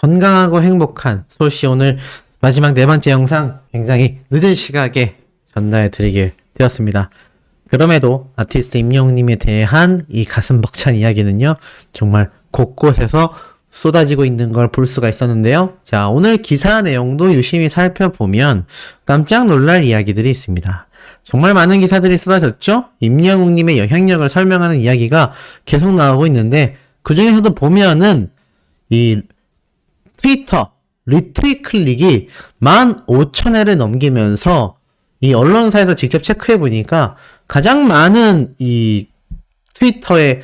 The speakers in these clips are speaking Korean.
건강하고 행복한 소시 오늘 마지막 네 번째 영상 굉장히 늦은 시각에 전달해 드리게 되었습니다. 그럼에도 아티스트 임영웅님에 대한 이 가슴 벅찬 이야기는요, 정말 곳곳에서 쏟아지고 있는 걸 볼 수가 있었는데요. 자, 오늘 기사 내용도 유심히 살펴보면 깜짝 놀랄 이야기들이 있습니다. 정말 많은 기사들이 쏟아졌죠? 임영웅님의 영향력을 설명하는 이야기가 계속 나오고 있는데, 그 중에서도 보면은, 이 트위터 리트윗 클릭이 15,000회를 넘기면서 이 언론사에서 직접 체크해 보니까 가장 많은 이 트위터에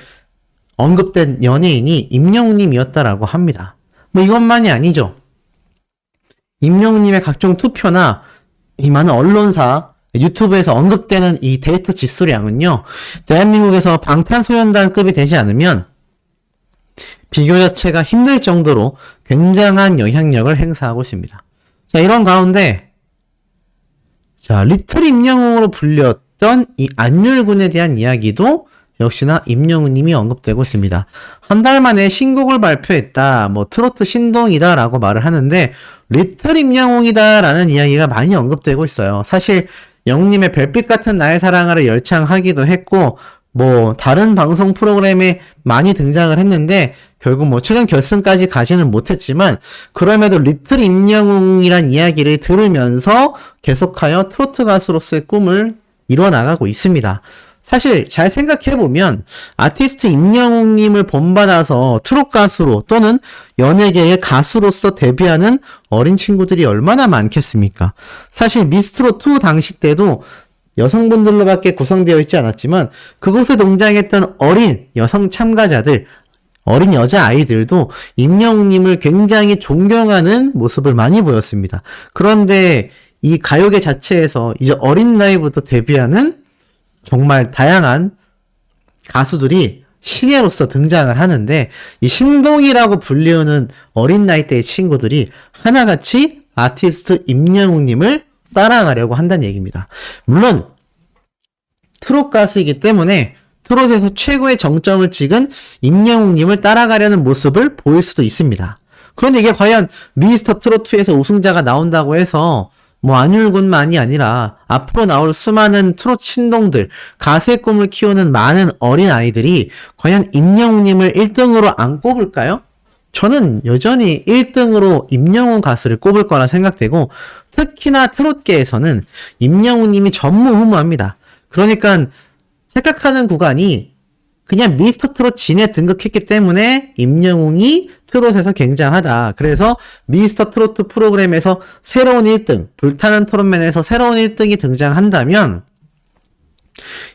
언급된 연예인이 임영웅님이었다라고 합니다. 뭐 이것만이 아니죠. 임영웅님의 각종 투표나 이 많은 언론사 유튜브에서 언급되는 이 데이터 지수량은요, 대한민국에서 방탄소년단급이 되지 않으면 비교 자체가 힘들 정도로 굉장한 영향력을 행사하고 있습니다. 자, 이런 가운데, 자, 리틀 임영웅으로 불렸던 이 안율군에 대한 이야기도 역시나 임영웅님이 언급되고 있습니다. 한 달 만에 신곡을 발표했다, 뭐 트로트 신동이다라고 말을 하는데 리틀 임영웅이다라는 이야기가 많이 언급되고 있어요. 사실 영웅님의 별빛 같은 나의 사랑을 열창하기도 했고 뭐 다른 방송 프로그램에 많이 등장을 했는데 결국 뭐 최종 결승까지 가지는 못했지만 그럼에도 리틀 임영웅이란 이야기를 들으면서 계속하여 트로트 가수로서의 꿈을 이뤄 나가고 있습니다. 사실 잘 생각해보면 아티스트 임영웅님을 본받아서 트롯 가수로 또는 연예계의 가수로서 데뷔하는 어린 친구들이 얼마나 많겠습니까? 사실 미스트롯2 당시 때도 여성분들로밖에 구성되어 있지 않았지만 그곳에 동장했던 어린 여성 참가자들 어린 여자 아이들도 임영웅님을 굉장히 존경하는 모습을 많이 보였습니다. 그런데 이 가요계 자체에서 이제 어린 나이부터 데뷔하는 정말 다양한 가수들이 신예로서 등장을 하는데 이 신동이라고 불리우는 어린 나이대의 친구들이 하나같이 아티스트 임영웅님을 따라가려고 한다는 얘기입니다. 물론 트롯 가수이기 때문에 트롯에서 최고의 정점을 찍은 임영웅님을 따라가려는 모습을 보일 수도 있습니다. 그런데 이게 과연 미스터 트롯2에서 우승자가 나온다고 해서 뭐 안율군만이 아니라 앞으로 나올 수많은 트롯 신동들, 가수의 꿈을 키우는 많은 어린 아이들이 과연 임영웅님을 1등으로 안 꼽을까요? 저는 여전히 1등으로 임영웅 가수를 꼽을 거라 생각되고 특히나 트롯계에서는 임영웅님이 전무후무합니다. 그러니까 생각하는 구간이 그냥 미스터 트롯 진에 등극했기 때문에 임영웅이 트롯에서 굉장하다. 그래서 미스터 트로트 프로그램에서 새로운 1등, 불타는 트롯맨에서 새로운 1등이 등장한다면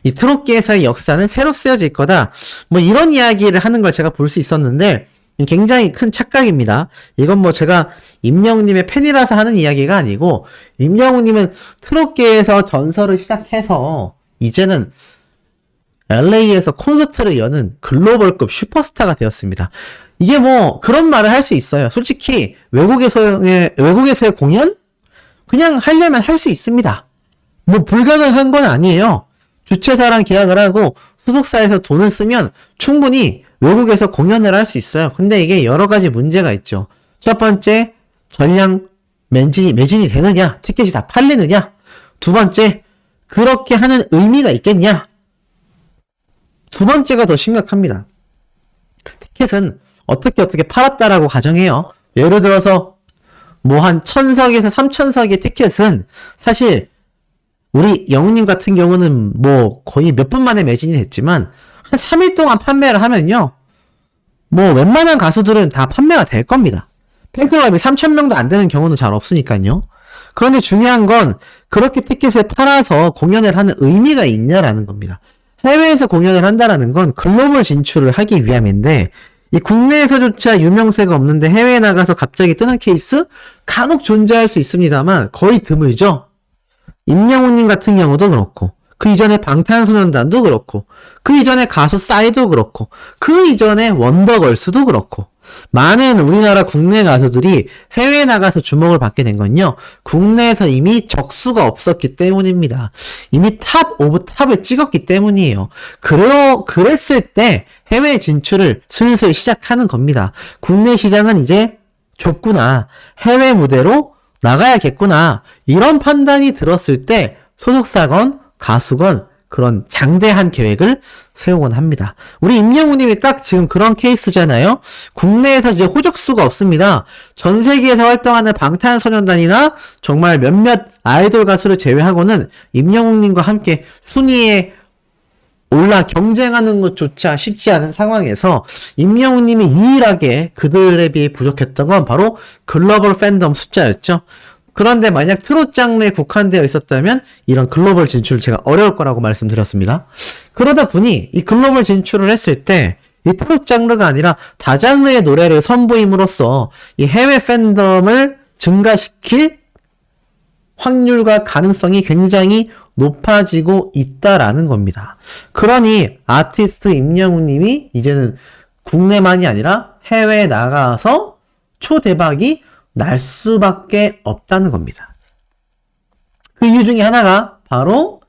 이 트롯계에서의 역사는 새로 쓰여질 거다. 뭐 이런 이야기를 하는 걸 제가 볼 수 있었는데 굉장히 큰 착각입니다. 이건 뭐 제가 임영웅님의 팬이라서 하는 이야기가 아니고 임영웅님은 트롯계에서 전설을 시작해서 이제는 LA에서 콘서트를 여는 글로벌급 슈퍼스타가 되었습니다. 이게 뭐 그런 말을 할 수 있어요. 솔직히 외국에서의 외국에서의 공연 그냥 하려면 할 수 있습니다. 뭐 불가능한 건 아니에요. 주최사랑 계약을 하고 소속사에서 돈을 쓰면 충분히 외국에서 공연을 할 수 있어요. 근데 이게 여러 가지 문제가 있죠. 첫 번째, 전량 매진이, 매진이 되느냐? 티켓이 다 팔리느냐? 두 번째, 그렇게 하는 의미가 있겠냐? 두 번째가 더 심각합니다. 티켓은 어떻게 어떻게 팔았다라고 가정해요. 예를 들어서 뭐 한 천석에서 삼천석의 티켓은 사실 우리 영웅님 같은 경우는 뭐 거의 몇 분 만에 매진이 됐지만 한 3일 동안 판매를 하면요. 뭐 웬만한 가수들은 다 판매가 될 겁니다. 팬클럽이 3,000명도 안 되는 경우는 잘 없으니까요. 그런데 중요한 건 그렇게 티켓을 팔아서 공연을 하는 의미가 있냐라는 겁니다. 해외에서 공연을 한다라는 건 글로벌 진출을 하기 위함인데 이 국내에서조차 유명세가 없는데 해외에 나가서 갑자기 뜨는 케이스 간혹 존재할 수 있습니다만 거의 드물죠. 임영웅님 같은 경우도 그렇고 그 이전에 방탄소년단도 그렇고 그 이전에 가수 싸이도 그렇고 그 이전에 원더걸스도 그렇고 많은 우리나라 국내 가수들이 해외에 나가서 주목을 받게 된 건요. 국내에서 이미 적수가 없었기 때문입니다. 이미 탑 오브 탑을 찍었기 때문이에요. 그러, 그랬을 때 해외 진출을 슬슬 시작하는 겁니다. 국내 시장은 이제 좁구나. 해외 무대로 나가야겠구나. 이런 판단이 들었을 때 소속사건, 가수건 그런 장대한 계획을 세우곤 합니다. 우리 임영웅님이 딱 지금 그런 케이스잖아요. 국내에서 이제 호적수가 없습니다. 전 세계에서 활동하는 방탄소년단이나 정말 몇몇 아이돌 가수를 제외하고는 임영웅님과 함께 순위에 올라 경쟁하는 것조차 쉽지 않은 상황에서 임영웅님이 유일하게 그들에 비해 부족했던 건 바로 글로벌 팬덤 숫자였죠. 그런데 만약 트롯 장르에 국한되어 있었다면 이런 글로벌 진출을 제가 어려울 거라고 말씀드렸습니다. 그러다 보니 이 글로벌 진출을 했을 때 이 트롯 장르가 아니라 다장르의 노래를 선보임으로써 이 해외 팬덤을 증가시킬 확률과 가능성이 굉장히 높아지고 있다라는 겁니다. 그러니 아티스트 임영웅 님이 이제는 국내만이 아니라 해외에 나가서 초대박이 날 수밖에 없다는 겁니다. 그 이유 중에 하나가 바로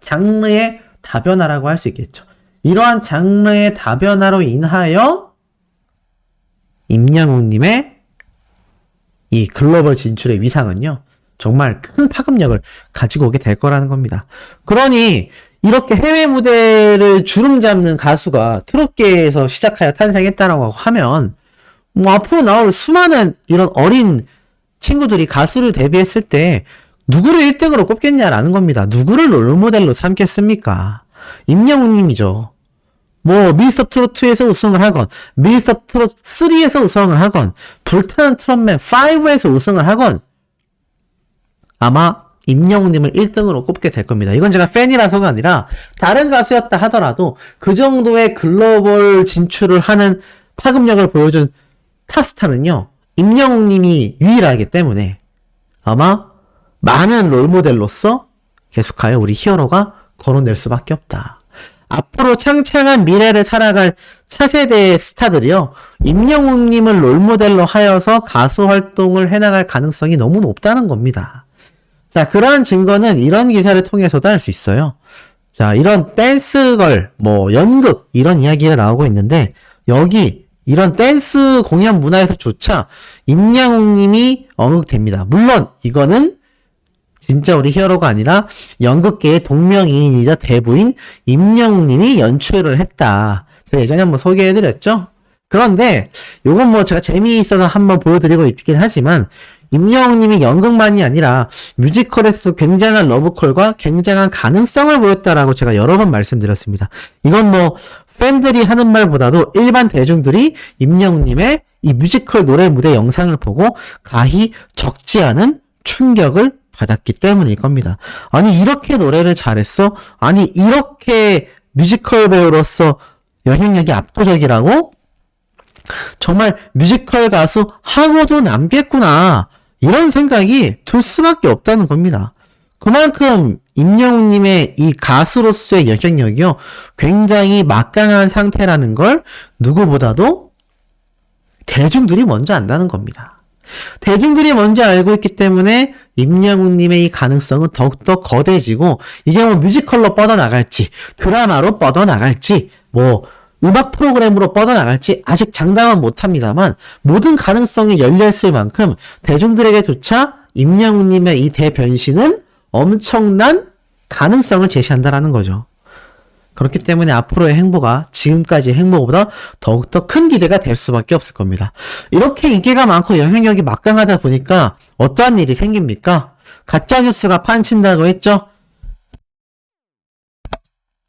장르의 다변화라고 할 수 있겠죠. 이러한 장르의 다변화로 인하여 임영웅님의 이 글로벌 진출의 위상은요, 정말 큰 파급력을 가지고 오게 될 거라는 겁니다. 그러니 이렇게 해외 무대를 주름 잡는 가수가 트롯계에서 시작하여 탄생했다라고 하면 뭐 앞으로 나올 수많은 이런 어린 친구들이 가수를 데뷔했을 때 누구를 1등으로 꼽겠냐라는 겁니다. 누구를 롤모델로 삼겠습니까? 임영웅님이죠. 뭐 미스터 트롯 2에서 우승을 하건 미스터 트롯 3에서 우승을 하건 불타는 트롯맨 5에서 우승을 하건 아마 임영웅님을 1등으로 꼽게 될 겁니다. 이건 제가 팬이라서가 아니라 다른 가수였다 하더라도 그 정도의 글로벌 진출을 하는 파급력을 보여준 탑스타는요. 임영웅 님이 유일하기 때문에 아마 많은 롤모델로서 계속하여 우리 히어로가 거론될 수밖에 없다. 앞으로 창창한 미래를 살아갈 차세대의 스타들이요. 임영웅님을 롤모델로 하여서 가수 활동을 해나갈 가능성이 너무 높다는 겁니다. 자, 그러한 증거는 이런 기사를 통해서도 알 수 있어요. 자, 이런 댄스걸, 뭐, 연극, 이런 이야기가 나오고 있는데, 여기, 이런 댄스 공연 문화에서조차 임양웅님이 언급됩니다. 물론, 이거는 진짜 우리 히어로가 아니라 연극계의 동명이인이자 대부인 임영웅님이 연출을 했다. 제가 예전에 한번 소개해드렸죠? 그런데, 요건 뭐 제가 재미있어서 한번 보여드리고 있긴 하지만, 임영웅님이 연극만이 아니라 뮤지컬에서도 굉장한 러브콜과 굉장한 가능성을 보였다라고 제가 여러 번 말씀드렸습니다. 이건 뭐 팬들이 하는 말보다도 일반 대중들이 임영웅님의 이 뮤지컬 노래 무대 영상을 보고 가히 적지 않은 충격을 받았기 때문일 겁니다. 아니 이렇게 노래를 잘했어? 아니 이렇게 뮤지컬 배우로서 영향력이 압도적이라고? 정말 뮤지컬 가수 하고도 남겠구나. 이런 생각이 들 수밖에 없다는 겁니다. 그만큼 임영웅님의 이 가수로서의 영향력이요. 굉장히 막강한 상태라는 걸 누구보다도 대중들이 먼저 안다는 겁니다. 대중들이 먼저 알고 있기 때문에 임영웅님의 이 가능성은 더욱더 거대해지고 이게 뭐 뮤지컬로 뻗어나갈지 드라마로 뻗어나갈지 뭐 음악 프로그램으로 뻗어나갈지 아직 장담은 못합니다만 모든 가능성이 열려있을 만큼 대중들에게조차 임영웅님의 이 대변신은 엄청난 가능성을 제시한다라는 거죠. 그렇기 때문에 앞으로의 행보가 지금까지의 행보보다 더욱더 큰 기대가 될 수밖에 없을 겁니다. 이렇게 인기가 많고 영향력이 막강하다 보니까 어떠한 일이 생깁니까? 가짜뉴스가 판친다고 했죠?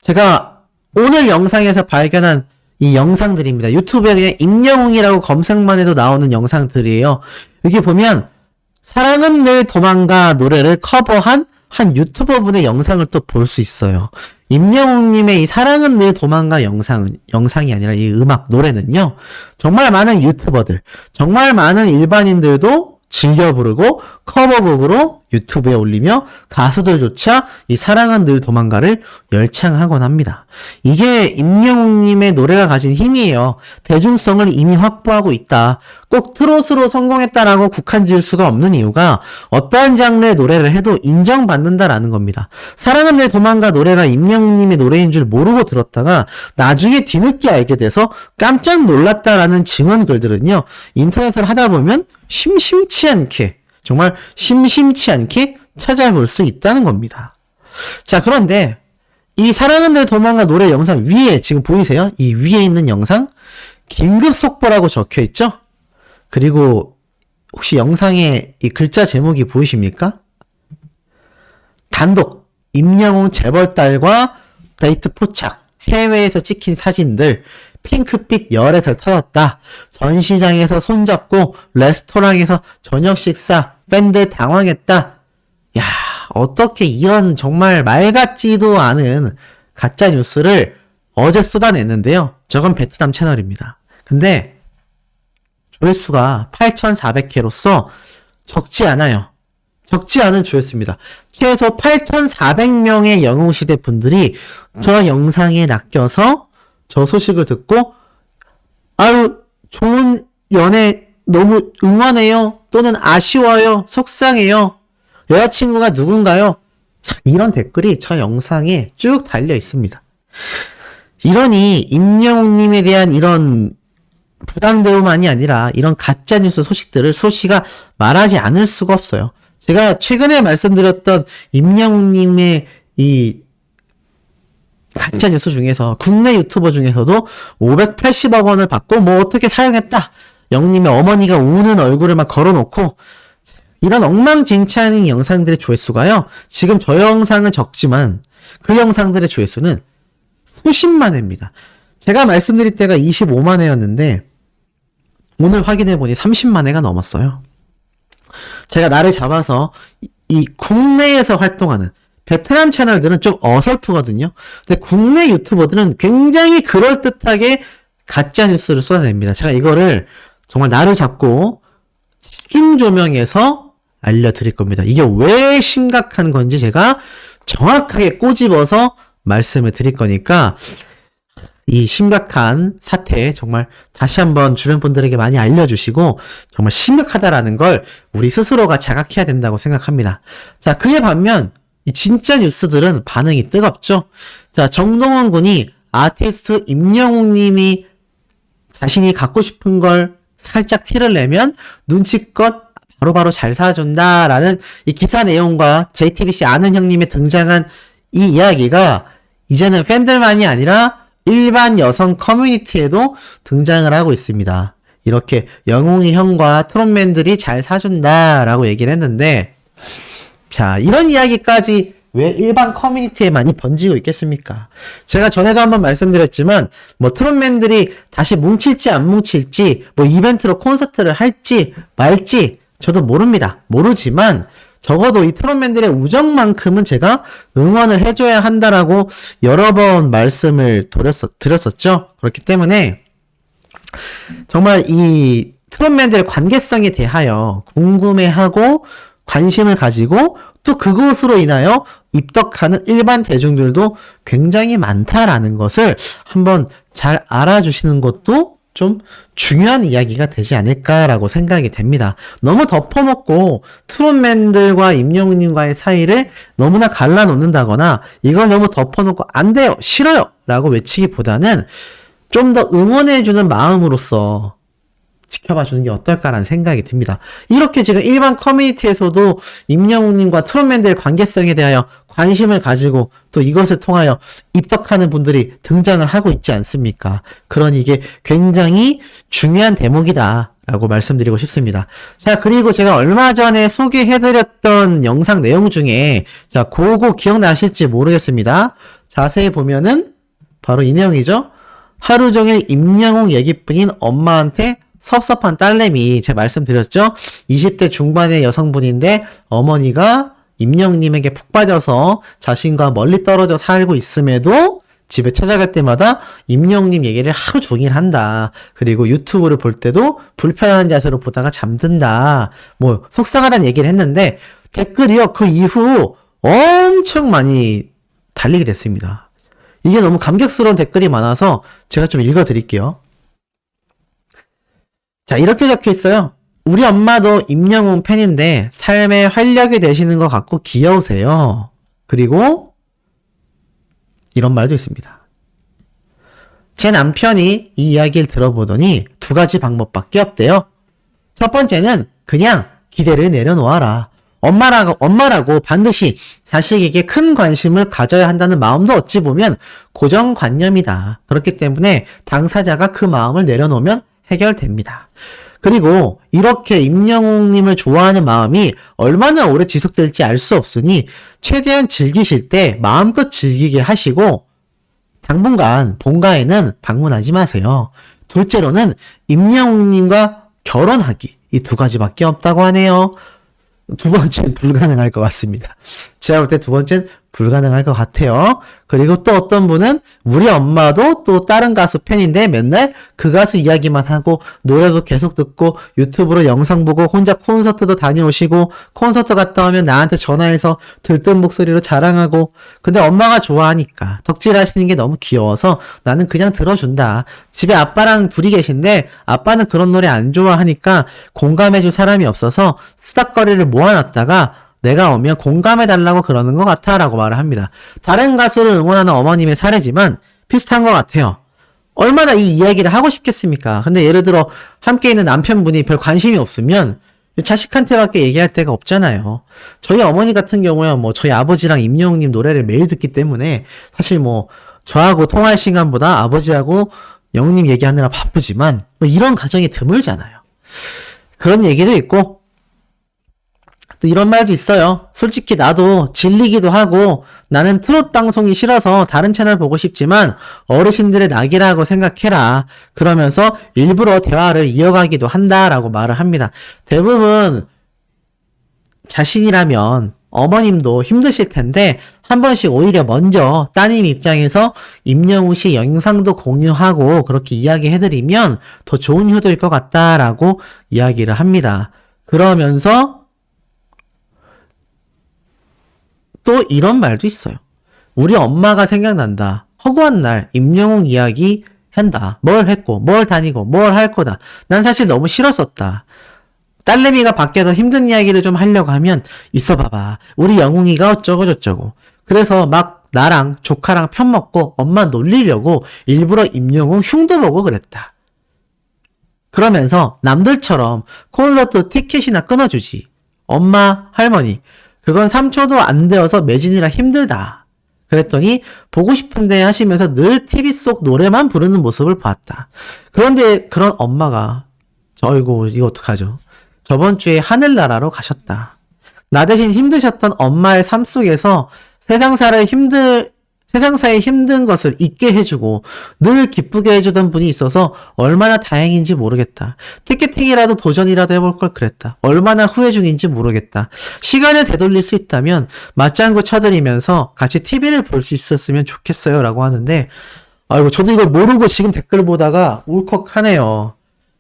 제가 오늘 영상에서 발견한 이 영상들입니다. 유튜브에 그냥 임영웅이라고 검색만 해도 나오는 영상들이에요. 여기 보면 사랑은 늘 도망가 노래를 커버한 한 유튜버분의 영상을 또 볼 수 있어요. 임영웅님의 이 사랑은 늘 도망가 영상은, 영상이 아니라 이 음악, 노래는요, 정말 많은 유튜버들, 정말 많은 일반인들도 즐겨 부르고 커버곡으로 유튜브에 올리며 가수들조차 이 사랑은 늘 도망가를 열창하곤 합니다. 이게 임영웅님의 노래가 가진 힘이에요. 대중성을 이미 확보하고 있다. 꼭 트롯으로 성공했다라고 국한 지을 수가 없는 이유가 어떠한 장르의 노래를 해도 인정받는다라는 겁니다. 사랑은 늘 도망가 노래가 임영웅님의 노래인 줄 모르고 들었다가 나중에 뒤늦게 알게 돼서 깜짝 놀랐다라는 증언 글들은요. 인터넷을 하다 보면 심심치 않게 정말 심심치 않게 찾아볼 수 있다는 겁니다. 자, 그런데 이 사랑은 늘 도망가 노래 영상 위에 지금 보이세요? 이 위에 있는 영상 긴급 속보라고 적혀 있죠? 그리고 혹시 영상에 이 글자 제목이 보이십니까? 단독 임영웅 재벌 딸과 데이트 포착 해외에서 찍힌 사진들 핑크빛 열애설 터졌다. 전시장에서 손잡고 레스토랑에서 저녁 식사 팬들 당황했다. 야 어떻게 이런 정말 말 같지도 않은 가짜 뉴스를 어제 쏟아냈는데요. 저건 베트남 채널입니다. 근데 조회수가 8,400회로서 적지 않아요. 적지 않은 조회수입니다. 최소 8,400명의 영웅시대 분들이 저 영상에 낚여서 저 소식을 듣고 아유 좋은 연애 너무 응원해요. 또는 아쉬워요. 속상해요. 여자친구가 누군가요? 자, 이런 댓글이 저 영상에 쭉 달려 있습니다. 이러니 임영웅님에 대한 이런 부당대우만이 아니라 이런 가짜 뉴스 소식들을 소시가 말하지 않을 수가 없어요. 제가 최근에 말씀드렸던 임영웅님의 이 가짜 뉴스 중에서 국내 유튜버 중에서도 580억 원을 받고 뭐 어떻게 사용했다. 영님의 어머니가 우는 얼굴을 막 걸어놓고 이런 엉망진창인 영상들의 조회수가요. 지금 저 영상은 적지만 그 영상들의 조회수는 수십만 회입니다. 제가 말씀드릴 때가 25만 회였는데 오늘 확인해 보니 30만 회가 넘었어요. 제가 나를 잡아서 이- 이 국내에서 활동하는 베트남 채널들은 좀 어설프거든요. 근데 국내 유튜버들은 굉장히 그럴듯하게 가짜 뉴스를 쏟아냅니다. 제가 이거를 정말 나를 잡고 집중 조명해서 알려드릴 겁니다. 이게 왜 심각한 건지 제가 정확하게 꼬집어서 말씀을 드릴 거니까 이 심각한 사태 정말 다시 한번 주변 분들에게 많이 알려주시고 정말 심각하다라는 걸 우리 스스로가 자각해야 된다고 생각합니다. 자, 그에 반면 이 진짜 뉴스들은 반응이 뜨겁죠. 자, 정동원 군이 아티스트 임영웅 님이 자신이 갖고 싶은 걸 살짝 티를 내면 눈치껏 바로 바로 잘 사준다라는 이 기사 내용과 JTBC 아는 형님의 등장한 이 이야기가 이제는 팬들만이 아니라 일반 여성 커뮤니티에도 등장을 하고 있습니다. 이렇게 영웅이 형과 트롯맨들이 잘 사준다라고 얘기를 했는데 자, 이런 이야기까지 왜 일반 커뮤니티에 많이 번지고 있겠습니까? 제가 전에도 한번 말씀드렸지만, 뭐, 트롯맨들이 다시 뭉칠지 안 뭉칠지, 뭐, 이벤트로 콘서트를 할지 말지, 저도 모릅니다. 모르지만, 적어도 이 트롯맨들의 우정만큼은 제가 응원을 해줘야 한다라고 여러 번 말씀을 드렸었, 드렸었죠. 그렇기 때문에, 정말 이 트롯맨들의 관계성에 대하여 궁금해하고 관심을 가지고 또 그것으로 인하여 입덕하는 일반 대중들도 굉장히 많다라는 것을 한번 잘 알아주시는 것도 좀 중요한 이야기가 되지 않을까라고 생각이 됩니다. 너무 덮어놓고 트롯맨들과 임영웅님과의 사이를 너무나 갈라놓는다거나 이걸 너무 덮어놓고 안 돼요, 싫어요 라고 외치기보다는 좀 더 응원해주는 마음으로써 지켜봐 주는 게 어떨까라는 생각이 듭니다. 이렇게 지금 일반 커뮤니티에서도 임영웅님과 트롯맨들의 관계성에 대하여 관심을 가지고 또 이것을 통하여 입덕하는 분들이 등장을 하고 있지 않습니까? 그러니 이게 굉장히 중요한 대목이다. 라고 말씀드리고 싶습니다. 자, 그리고 제가 얼마 전에 소개해드렸던 영상 내용 중에, 자, 그거 기억나실지 모르겠습니다. 자세히 보면은, 바로 이 내용이죠? 하루 종일 임영웅 얘기뿐인 엄마한테 섭섭한 딸내미 제가 말씀드렸죠? 20대 중반의 여성분인데 어머니가 임영웅님에게 푹 빠져서 자신과 멀리 떨어져 살고 있음에도 집에 찾아갈 때마다 임영웅님 얘기를 하루 종일 한다. 그리고 유튜브를 볼 때도 불편한 자세로 보다가 잠든다. 뭐 속상하다는 얘기를 했는데 댓글이요. 그 이후 엄청 많이 달리게 됐습니다. 이게 너무 감격스러운 댓글이 많아서 제가 좀 읽어 드릴게요. 자, 이렇게 적혀 있어요. 우리 엄마도 임영웅 팬인데 삶의 활력이 되시는 것 같고 귀여우세요. 그리고 이런 말도 있습니다. 제 남편이 이 이야기를 들어보더니 두 가지 방법밖에 없대요. 첫 번째는 그냥 기대를 내려놓아라. 엄마라고, 엄마라고 반드시 자식에게 큰 관심을 가져야 한다는 마음도 어찌 보면 고정관념이다. 그렇기 때문에 당사자가 그 마음을 내려놓으면 해결됩니다. 그리고 이렇게 임영웅님을 좋아하는 마음이 얼마나 오래 지속될지 알 수 없으니 최대한 즐기실 때 마음껏 즐기게 하시고 당분간 본가에는 방문하지 마세요. 둘째로는 임영웅님과 결혼하기 이 두 가지밖에 없다고 하네요. 두 번째는 불가능할 것 같습니다. 제가 볼 때 두 번째는 불가능할 것 같아요. 그리고 또 어떤 분은 우리 엄마도 또 다른 가수 팬인데 맨날 그 가수 이야기만 하고 노래도 계속 듣고 유튜브로 영상 보고 혼자 콘서트도 다녀오시고 콘서트 갔다 오면 나한테 전화해서 들뜬 목소리로 자랑하고 근데 엄마가 좋아하니까 덕질하시는 게 너무 귀여워서 나는 그냥 들어준다. 집에 아빠랑 둘이 계신데 아빠는 그런 노래 안 좋아하니까 공감해줄 사람이 없어서 수다거리를 모아놨다가 내가 오면 공감해달라고 그러는 것 같아 라고 말을 합니다. 다른 가수를 응원하는 어머님의 사례지만 비슷한 것 같아요. 얼마나 이 이야기를 하고 싶겠습니까? 근데 예를 들어 함께 있는 남편분이 별 관심이 없으면 자식한테밖에 얘기할 데가 없잖아요. 저희 어머니 같은 경우에 뭐 저희 아버지랑 임영웅님 노래를 매일 듣기 때문에 사실 뭐 저하고 통화할 시간보다 아버지하고 영웅님 얘기하느라 바쁘지만 뭐 이런 가정이 드물잖아요. 그런 얘기도 있고 또 이런 말도 있어요. 솔직히 나도 질리기도 하고 나는 트롯 방송이 싫어서 다른 채널 보고 싶지만 어르신들의 낙이라고 생각해라. 그러면서 일부러 대화를 이어가기도 한다라고 말을 합니다. 대부분 자신이라면 어머님도 힘드실 텐데 한 번씩 오히려 먼저 따님 입장에서 임영웅 씨 영상도 공유하고 그렇게 이야기해드리면 더 좋은 효도일 것 같다라고 이야기를 합니다. 그러면서 또 이런 말도 있어요. 우리 엄마가 생각난다. 허구한 날 임영웅 이야기 한다. 뭘 했고, 뭘 다니고, 뭘 할 거다. 난 사실 너무 싫었었다. 딸내미가 밖에서 힘든 이야기를 좀 하려고 하면 있어 봐봐. 우리 영웅이가 어쩌고 저쩌고. 그래서 막 나랑 조카랑 편 먹고 엄마 놀리려고 일부러 임영웅 흉도 보고 그랬다. 그러면서 남들처럼 콘서트 티켓이나 끊어주지. 엄마, 할머니, 그건 3초도 안 되어서 매진이라 힘들다. 그랬더니 보고 싶은데 하시면서 늘 TV 속 노래만 부르는 모습을 봤다. 그런데 그런 엄마가 어이고 이거 어떡하죠? 저번 주에 하늘나라로 가셨다. 나 대신 힘드셨던 엄마의 삶 속에서 세상사를 힘들 세상사의 힘든 것을 잊게 해주고 늘 기쁘게 해주던 분이 있어서 얼마나 다행인지 모르겠다. 티켓팅이라도 도전이라도 해볼 걸 그랬다. 얼마나 후회 중인지 모르겠다. 시간을 되돌릴 수 있다면 맞장구 쳐드리면서 같이 TV를 볼 수 있었으면 좋겠어요. 라고 하는데 아이고 저도 이걸 모르고 지금 댓글 보다가 울컥하네요.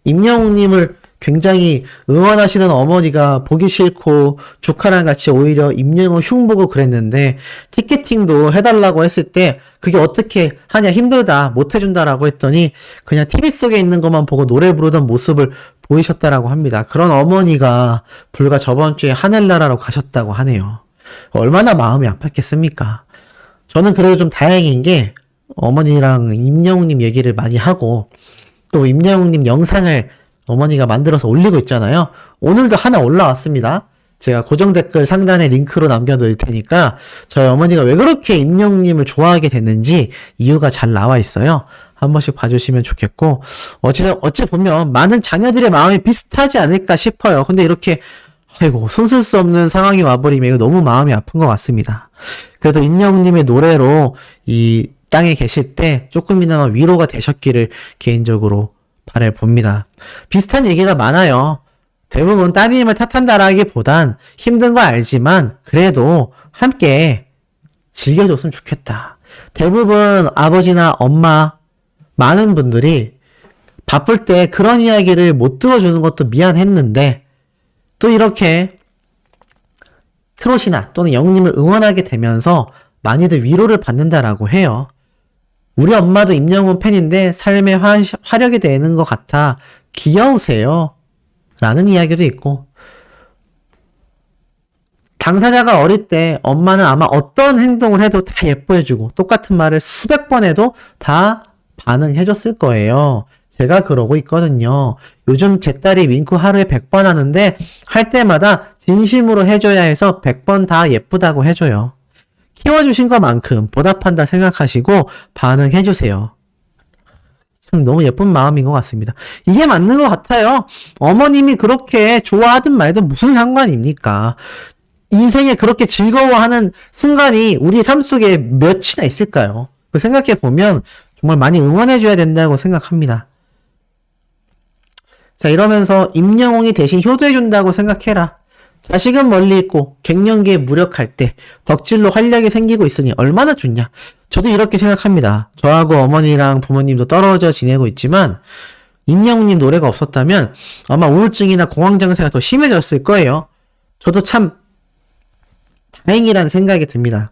임영웅님을 굉장히 응원하시는 어머니가 보기 싫고 조카랑 같이 오히려 임영웅 흉보고 그랬는데 티켓팅도 해달라고 했을 때 그게 어떻게 하냐 힘들다 못 해준다라고 했더니 그냥 TV 속에 있는 것만 보고 노래 부르던 모습을 보이셨다라고 합니다. 그런 어머니가 불과 저번 주에 하늘나라로 가셨다고 하네요. 얼마나 마음이 아팠겠습니까? 저는 그래도 좀 다행인 게 어머니랑 임영웅님 얘기를 많이 하고 또 임영웅님 영상을 어머니가 만들어서 올리고 있잖아요. 오늘도 하나 올라왔습니다. 제가 고정 댓글 상단에 링크로 남겨둘 테니까 저희 어머니가 왜 그렇게 임영님을 좋아하게 됐는지 이유가 잘 나와 있어요. 한 번씩 봐주시면 좋겠고 어찌 어찌 보면 많은 자녀들의 마음이 비슷하지 않을까 싶어요. 근데 이렇게 아이고 손쓸 수 없는 상황이 와버리면 이거 너무 마음이 아픈 것 같습니다. 그래도 임영님의 노래로 이 땅에 계실 때 조금이나마 위로가 되셨기를 개인적으로 바래 봅니다. 비슷한 얘기가 많아요. 대부분 따님을 탓한다라기보단 힘든 거 알지만 그래도 함께 즐겨줬으면 좋겠다. 대부분 아버지나 엄마 많은 분들이 바쁠 때 그런 이야기를 못 들어주는 것도 미안했는데 또 이렇게 트롯이나 또는 영웅님을 응원하게 되면서 많이들 위로를 받는다라고 해요. 우리 엄마도 임영웅 팬인데 삶의 화, 화력이 되는 것 같아 귀여우세요. 라는 이야기도 있고, 당사자가 어릴 때 엄마는 아마 어떤 행동을 해도 다 예뻐해주고 똑같은 말을 수백 번 해도 다 반응해줬을 거예요. 제가 그러고 있거든요. 요즘 제 딸이 윙크 하루에 100번 하는데 할 때마다 진심으로 해줘야 해서 100번 다 예쁘다고 해줘요. 키워주신 것만큼 보답한다 생각하시고 반응해주세요. 참 너무 예쁜 마음인 것 같습니다. 이게 맞는 것 같아요. 어머님이 그렇게 좋아하든 말든 무슨 상관입니까? 인생에 그렇게 즐거워하는 순간이 우리 삶 속에 몇이나 있을까요? 그 생각해 보면 정말 많이 응원해줘야 된다고 생각합니다. 자, 이러면서 임영웅이 대신 효도해준다고 생각해라. 자식은 멀리 있고 갱년기에 무력할 때 덕질로 활력이 생기고 있으니 얼마나 좋냐. 저도 이렇게 생각합니다. 저하고 어머니랑 부모님도 떨어져 지내고 있지만 임영웅님 노래가 없었다면 아마 우울증이나 공황장애가 더 심해졌을 거예요. 저도 참 다행이라는 생각이 듭니다.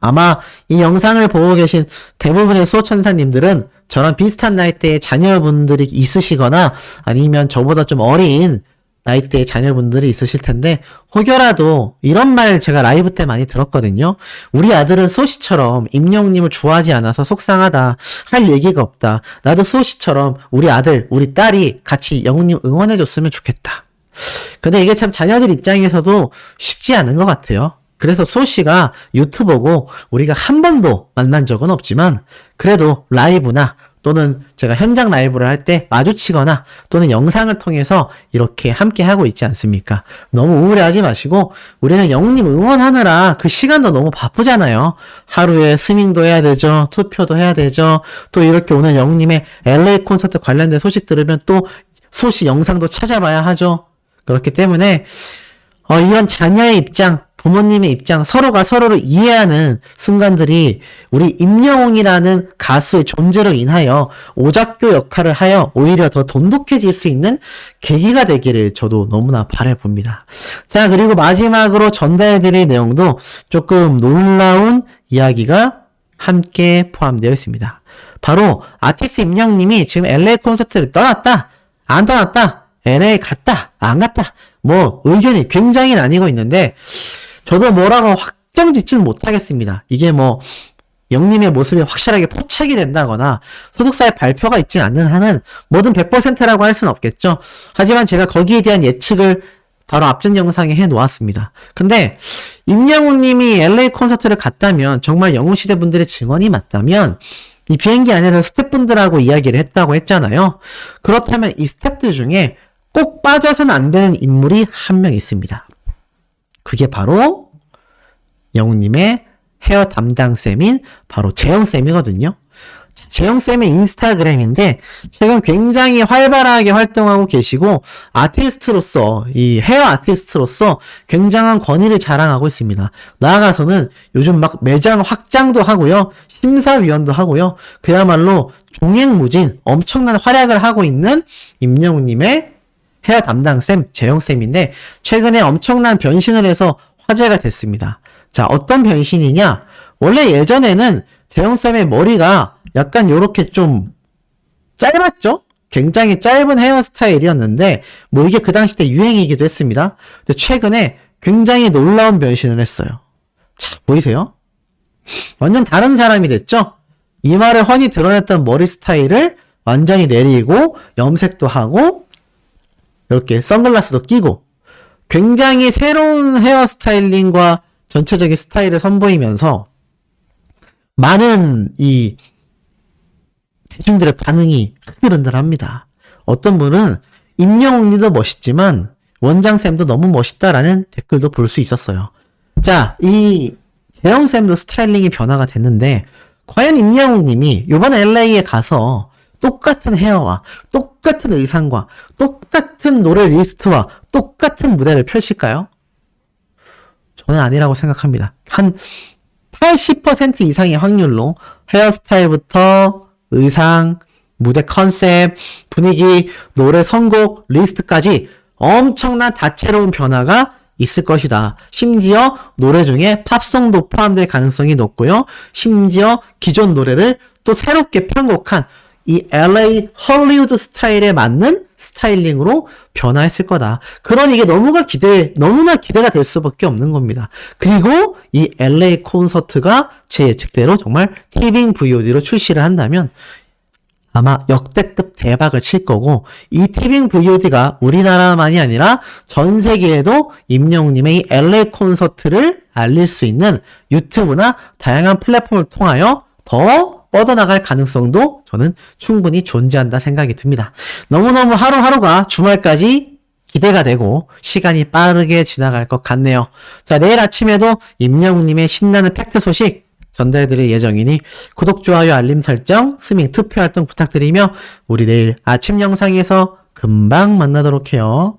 아마 이 영상을 보고 계신 대부분의 수호천사님들은 저랑 비슷한 나이대의 자녀분들이 있으시거나 아니면 저보다 좀 어린 나이대의 자녀분들이 있으실 텐데 혹여라도 이런 말 제가 라이브 때 많이 들었거든요. 우리 아들은 소시처럼 임영님을 좋아하지 않아서 속상하다. 할 얘기가 없다. 나도 소시처럼 우리 아들, 우리 딸이 같이 영웅님 응원해줬으면 좋겠다. 근데 이게 참 자녀들 입장에서도 쉽지 않은 것 같아요. 그래서 소 씨가 유튜버고 우리가 한 번도 만난 적은 없지만 그래도 라이브나 또는 제가 현장 라이브를 할 때 마주치거나 또는 영상을 통해서 이렇게 함께 하고 있지 않습니까? 너무 우울해하지 마시고 우리는 영웅님 응원하느라 그 시간도 너무 바쁘잖아요. 하루에 스밍도 해야 되죠. 투표도 해야 되죠. 또 이렇게 오늘 영웅님의 LA 콘서트 관련된 소식 들으면 또 소식 영상도 찾아봐야 하죠. 그렇기 때문에 어, 이런 자녀의 입장, 부모님의 입장, 서로가 서로를 이해하는 순간들이 우리 임영웅이라는 가수의 존재로 인하여 오작교 역할을 하여 오히려 더 돈독해질 수 있는 계기가 되기를 저도 너무나 바라봅니다. 자, 그리고 마지막으로 전달해드릴 내용도 조금 놀라운 이야기가 함께 포함되어 있습니다. 바로 아티스트 임영님이 지금 LA 콘서트를 떠났다, 안 떠났다, LA 갔다, 안 갔다, 뭐 의견이 굉장히 나뉘고 있는데 저도 뭐라고 확정 짓지는 못하겠습니다. 이게 뭐 영님의 모습이 확실하게 포착이 된다거나 소속사의 발표가 있지 않는 한은 뭐든 100%라고 할 수는 없겠죠. 하지만 제가 거기에 대한 예측을 바로 앞전 영상에 해 놓았습니다. 근데 임영웅 님이 LA 콘서트를 갔다면 정말 영웅시대 분들의 증언이 맞다면 이 비행기 안에서 스태프분들하고 이야기를 했다고 했잖아요. 그렇다면 이 스태프들 중에 꼭 빠져서는 안 되는 인물이 한 명 있습니다. 그게 바로 영웅님의 헤어 담당쌤인 바로 재영쌤이거든요. 재영쌤의 인스타그램인데 최근 굉장히 활발하게 활동하고 계시고 아티스트로서 이 헤어 아티스트로서 굉장한 권위를 자랑하고 있습니다. 나아가서는 요즘 막 매장 확장도 하고요. 심사위원도 하고요. 그야말로 종횡무진 엄청난 활약을 하고 있는 임영웅님의 헤어 담당 쌤, 재영쌤인데, 최근에 엄청난 변신을 해서 화제가 됐습니다. 자, 어떤 변신이냐? 원래 예전에는 재영쌤의 머리가 약간 요렇게 좀 짧았죠? 굉장히 짧은 헤어스타일이었는데, 뭐 이게 그 당시 때 유행이기도 했습니다. 근데 최근에 굉장히 놀라운 변신을 했어요. 자, 보이세요? 완전 다른 사람이 됐죠? 이마를 훤히 드러냈던 머리 스타일을 완전히 내리고, 염색도 하고, 이렇게 선글라스도 끼고 굉장히 새로운 헤어 스타일링과 전체적인 스타일을 선보이면서 많은 이 대중들의 반응이 흔들흔들합니다. 어떤 분은 임영웅님도 멋있지만 원장쌤도 너무 멋있다라는 댓글도 볼 수 있었어요. 자, 이 재영쌤도 스타일링이 변화가 됐는데 과연 임영웅님이 이번에 LA에 가서 똑같은 헤어와 똑같은 의상과 똑같은 노래 리스트와 똑같은 무대를 펼칠까요? 저는 아니라고 생각합니다. 한 80% 이상의 확률로 헤어스타일부터 의상, 무대 컨셉, 분위기, 노래 선곡, 리스트까지 엄청난 다채로운 변화가 있을 것이다. 심지어 노래 중에 팝송도 포함될 가능성이 높고요. 심지어 기존 노래를 또 새롭게 편곡한 이 LA 헐리우드 스타일에 맞는 스타일링으로 변화했을 거다. 그러니 이게 너무나 기대, 너무나 기대가 될 수밖에 없는 겁니다. 그리고 이 LA 콘서트가 제 예측대로 정말 티빙 VOD로 출시를 한다면 아마 역대급 대박을 칠 거고 이 티빙 VOD가 우리나라만이 아니라 전 세계에도 임영웅님의 이 LA 콘서트를 알릴 수 있는 유튜브나 다양한 플랫폼을 통하여 더 뻗어나갈 가능성도 저는 충분히 존재한다 생각이 듭니다. 너무너무 하루하루가 주말까지 기대가 되고 시간이 빠르게 지나갈 것 같네요. 자, 내일 아침에도 임영웅님의 신나는 팩트 소식 전달해드릴 예정이니 구독, 좋아요, 알림 설정, 스밍, 투표 활동 부탁드리며 우리 내일 아침 영상에서 금방 만나도록 해요.